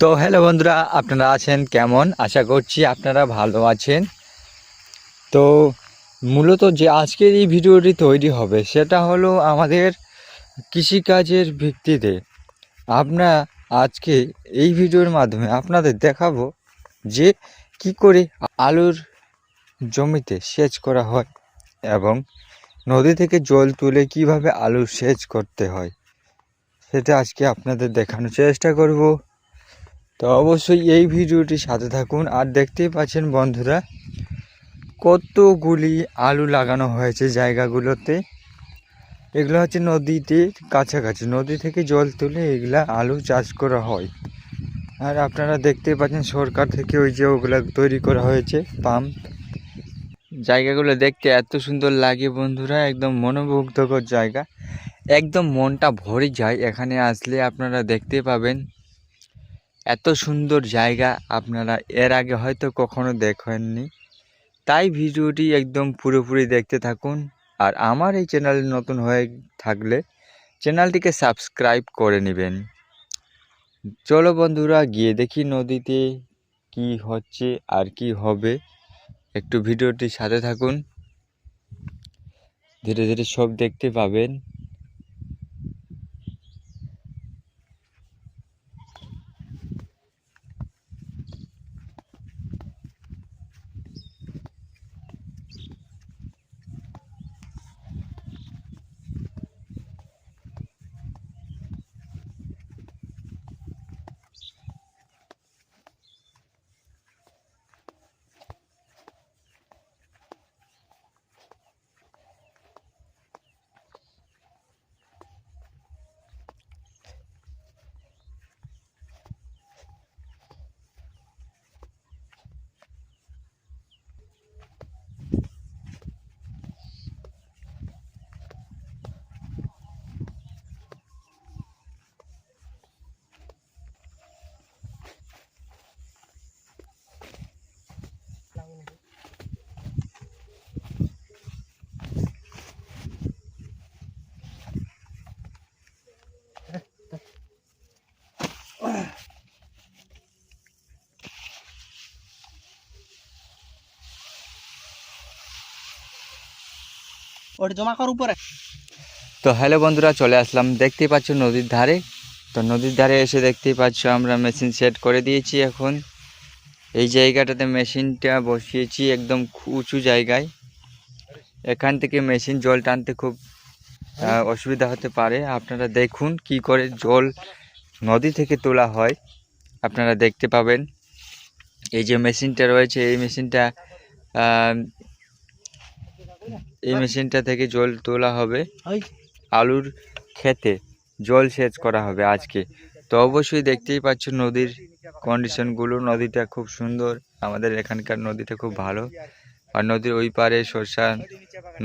তো হ্যালো বন্ধুরা, আপনারা আছেন কেমন? আশা করছি আপনারা ভালো আছেন। তো মূলত যে আজকের এই ভিডিওটি তৈরি হবে, সেটা হলো আমাদের কৃষিকাজের ভিত্তিতে। আমরা আজকে এই ভিডিওর মাধ্যমে আপনাদের দেখাবো যে কি করে আলুর জমিতে সেচ করা হয় এবং নদী থেকে জল তুলে কীভাবে আলু সেচ করতে হয়, সেটা আজকে আপনাদের দেখানোর চেষ্টা করব। তো অবশ্যই এই ভিডিওটি সাথে থাকুন, আর দেখতেই পাচ্ছেন বন্ধুরা, কতগুলি আলু লাগানো হয়েছে জায়গাগুলোতে। এগুলো হচ্ছে নদীতে কাছাকাছি, নদী থেকে জল তুলে এগুলা আলু চাষ করা হয়। আর আপনারা দেখতেই পাচ্ছেন সরকার থেকে ওই যে ওগুলা তৈরি করা হয়েছে, পাম্প। জায়গাগুলো দেখতে এত সুন্দর লাগে বন্ধুরা, একদম মনোমুগ্ধকর জায়গা। একদম মনটা ভরে যায় এখানে আসলে, আপনারা দেখতে পাবেন। এত সুন্দর জায়গা, আপনারা এর আগে হয়তো কখনো দেখেননি। তাই ভিডিওটি একদম পুরোপুরি দেখতে থাকুন। আর আমার এই চ্যানেল নতুন হয়ে থাকলে চ্যানেলটিকে সাবস্ক্রাইব করে নেবেন। চলো বন্ধুরা, গিয়ে দেখি নদীতে কি হচ্ছে আর কি হবে। একটু ভিডিওটি সাথে থাকুন। ধীরে ধীরে সব দেখতে পাবেন। ওটা জমা উপরে। তো হ্যালো বন্ধুরা, চলে আসলাম। দেখতেই পাচ্ছ নদীর ধারে। তো নদীর ধারে এসে দেখতেই পাচ্ছ আমরা মেশিন সেট করে দিয়েছি এখন। এই জায়গাটাতে মেশিনটা বসিয়েছি একদম উঁচু জায়গায়। এখান থেকে মেশিন জল টানতে খুব অসুবিধা হতে পারে। আপনারা দেখুন কি করে জল নদী থেকে তোলা হয়। আপনারা দেখতে পাবেন। এই যে মেশিনটা রয়েছে, এই মেশিনটা এই মেশিনটা থেকে জল তোলা হবে। আলুর ক্ষেতে জল সেচ করা হবে আজকে। তো অবশ্যই দেখতেই পাচ্ছ নদীর কন্ডিশনগুলো নদীটা খুব সুন্দর। আমাদের এখানকার নদীটা খুব ভালো। আর নদীর ওই পারে সর্ষা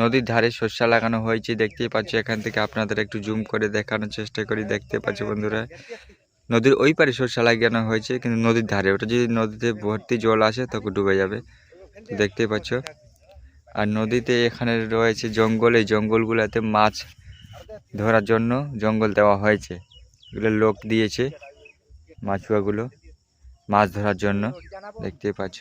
নদীর ধারে সর্ষা লাগানো হয়েছে। দেখতেই পাচ্ছ এখান থেকে আপনাদের একটু জুম করে দেখানোর চেষ্টা করি। দেখতে পাচ্ছ বন্ধুরা নদীর ওই পারে সর্ষা লাগানো হয়েছে কিন্তু নদীর ধারে। ওটা যদি নদীতে ভর্তি জল আসে তখন ডুবে যাবে। দেখতেই পাচ্ছ। আর নদীতে এখানে রয়েছে জঙ্গল, এই জঙ্গলগুলোতে মাছ ধরার জন্য জঙ্গল দেওয়া হয়েছে। এগুলো লোক দিয়েছে মাছুয়াগুলো মাছ ধরার জন্য। দেখতে পাচ্ছ?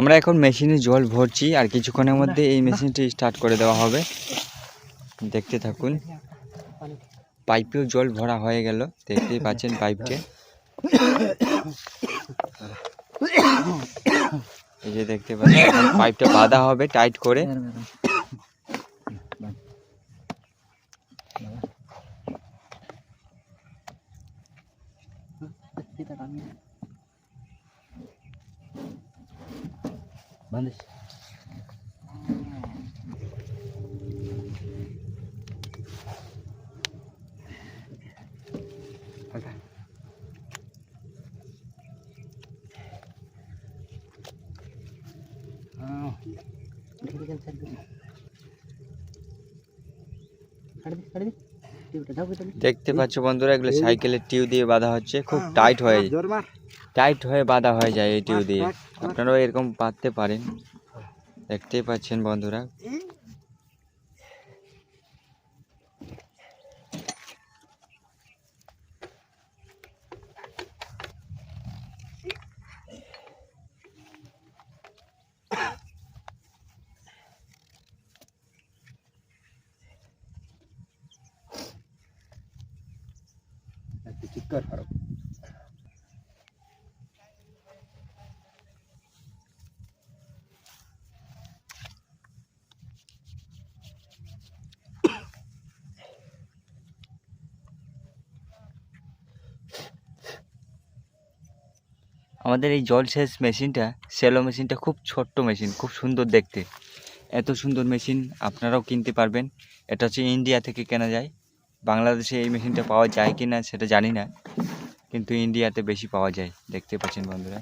আমরা এখন মেশিনে জল ভরছি আর কিছুক্ষণের মধ্যে এই মেশিনটি স্টার্ট করে দেওয়া হবে। দেখতে থাকুন। পাইপেও জল ভরা হয়ে গেল। দেখতেই পাচ্ছেন পাইপকে এই যে দেখতে পাচ্ছেন পাইপটা বাঁধা হবে টাইট করে। বান্দিস দেখতে পাচ্ছ বন্ধুরা এগুলো সাইকেলের টিউ দিয়ে বাঁধা হচ্ছে খুব টাইট হয়ে টাইট হয়ে বাঁধা হয়ে যায় এই টিউ দিয়ে। আপনারাও এরকম বাঁধতে পারেন। দেখতেই পাচ্ছেন বন্ধুরা। আমাদের এই জলসেচ মেশিনটা সেলো মেশিনটা খুব ছোট্ট মেশিন, খুব সুন্দর দেখতে। এত সুন্দর মেশিন আপনারাও কিনতে পারবেন। এটা হচ্ছে ইন্ডিয়া থেকে কেনা যায়। বাংলাদেশে এই মেশিনটা পাওয়া যায় কি না সেটা জানি না, কিন্তু ইন্ডিয়াতে বেশি পাওয়া যায়। দেখতে পাচ্ছেন বন্ধুরা।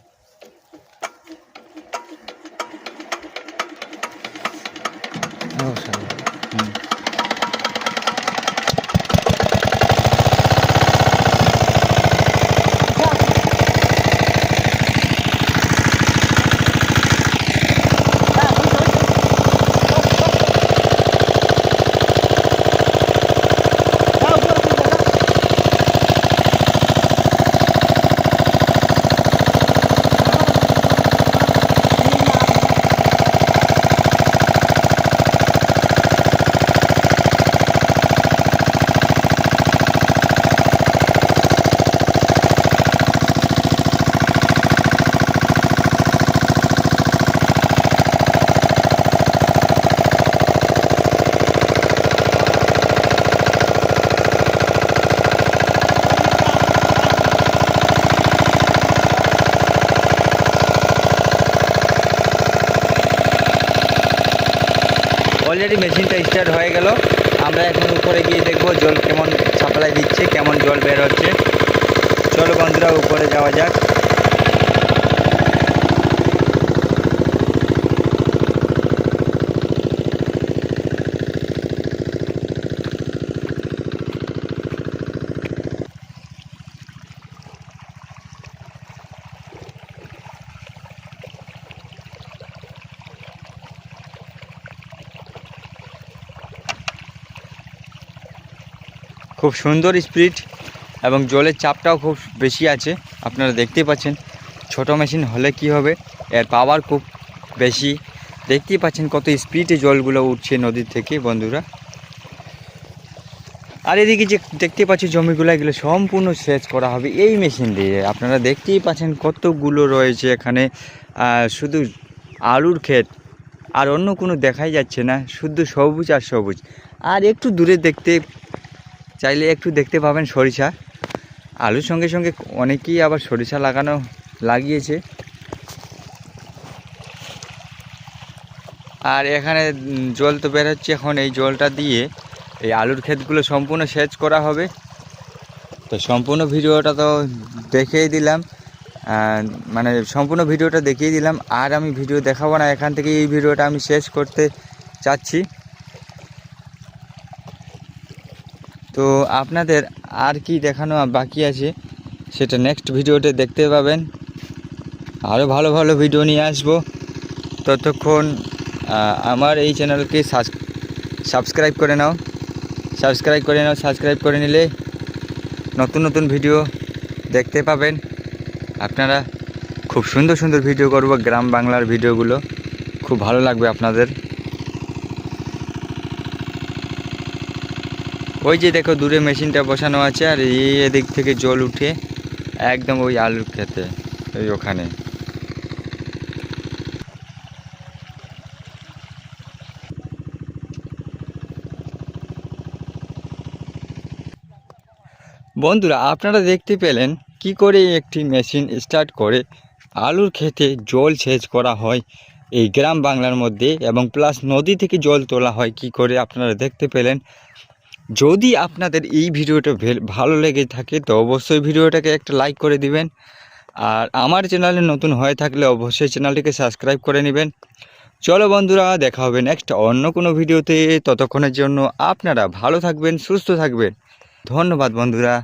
হুম। অলরেডি মেশিনটা স্টার্ট হয়ে গেল। আমরা এখন উপরে গিয়ে দেখব জল কেমন সাপ্লাই দিচ্ছে, কেমন জল বের হচ্ছে। চলো বন্ধুরা, উপরে যাওয়া যাক। খুব সুন্দর স্পিড এবং জলের চাপটাও খুব বেশি আছে, আপনারা দেখতেই পাচ্ছেন। ছোট মেশিন হলে কি হবে? এর পাওয়ার খুব বেশি। দেখতেই পাচ্ছেন কত স্পিডে জলগুলো উঠছে নদীর থেকে, বন্ধুরা। আর এদিকে যে দেখতে পাচ্ছি জমিগুলো, এগুলো সম্পূর্ণ সেচ করা হবে এই মেশিন দিয়ে। আপনারা দেখতেই পাচ্ছেন কতগুলো রয়েছে এখানে। শুধু আলুর ক্ষেত, আর অন্য কোনো দেখাই যাচ্ছে না। শুধু সবুজ আর সবুজ। আর একটু দূরে দেখতে চাইলে একটু দেখতে পাবেন সরিষা। আলুর সঙ্গে সঙ্গে অনেকেই আবার সরিষা লাগানো, লাগিয়েছে। আর এখানে জল তো বেরোচ্ছে এখন এই জলটা দিয়ে এই আলুর ক্ষেতগুলো সম্পূর্ণ সেচ করা হবে। তো সম্পূর্ণ ভিডিওটা তো দেখেই দিলাম। মানে সম্পূর্ণ ভিডিওটা দেখিয়ে দিলাম। আর আমি ভিডিও দেখাবো না, এখান থেকে এই ভিডিওটা আমি শেষ করতে চাচ্ছি। তো আপনাদের আর কি দেখানো বাকি আছে সেটা নেক্সট ভিডিওতে দেখতে পাবেন। আরও ভালো ভালো ভিডিও নিয়ে আসব। ততক্ষণ আমার এই চ্যানেলকে সাবস্ক্রাইব করে নাও। সাবস্ক্রাইব করে নাও সাবস্ক্রাইব করে নিলে নতুন নতুন ভিডিও দেখতে পাবেন। আপনারা খুব সুন্দর সুন্দর ভিডিও করব, গ্রাম বাংলার ভিডিওগুলো খুব ভালো লাগবে আপনাদের। ওই যে দেখো দূরে মেশিনটা বসানো আছে আর এই এদিক থেকে জল উঠে একদম ওই আলুর খেতে ওই ওখানে। বন্ধুরা, আপনারা দেখতে পেলেন কি করে একটি মেশিন স্টার্ট করে আলুর ক্ষেতে জল সেচ করা হয় এই গ্রাম বাংলার মধ্যে এবং প্লাস নদী থেকে জল তোলা হয়, কি করে আপনারা দেখতে পেলেন যদি আপনাদের এই ভিডিওটা ভালো লেগে থাকে, তো অবশ্যই ভিডিওটাকে একটা লাইক করে দিবেন। আর আমার চ্যানেলে নতুন হয়ে থাকলে অবশ্যই চ্যানেলটিকে সাবস্ক্রাইব করে নেবেন। চলো বন্ধুরা, দেখা হবে নেক্সট অন্য কোনো ভিডিওতে। ততক্ষণের জন্য আপনারা ভালো থাকবেন, সুস্থ থাকবেন। ধন্যবাদ বন্ধুরা।